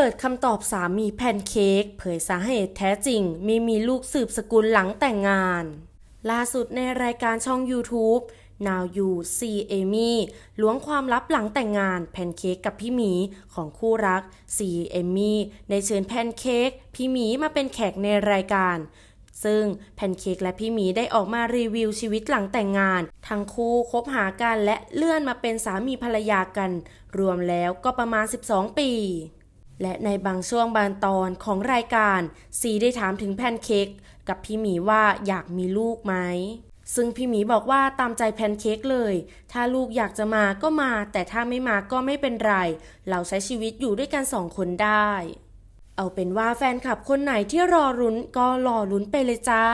เปิดคำตอบสามีแพนเค้กเผยสาเหตุแท้จริง ไม่มีลูกสืบสกุลหลังแต่งงาน ล่าสุดในรายการช่อง YouTube Now You See Amy ล้วงความลับหลังแต่งงานแพนเค้กกับพี่หมีของคู่รัก See Amy ได้เชิญแพนเค้กพี่หมีมาเป็นแขกในรายการซึ่งแพนเค้กและพี่หมีได้ออกมารีวิวชีวิตหลังแต่งงาน ทั้งคู่คบหากันและเลื่อนมาเป็นสามีภรรยากัน รวมแล้วก็ประมาณ 12 ปี และในบางช่วงบางตอนของรายการ ซีได้ถามถึงแพนเค้กกับพี่หมีว่าอยากมีลูกไหม ซึ่งพี่หมีบอกว่าตามใจแพนเค้กเลย ถ้าลูกอยากจะมาก็มา แต่ถ้าไม่มาก็ไม่เป็นไร เราใช้ชีวิตอยู่ด้วยกันสองคนได้ เอาเป็นว่าแฟนคลับคนไหนที่รอรุ้นก็รอลุ้นไปเลยจ้า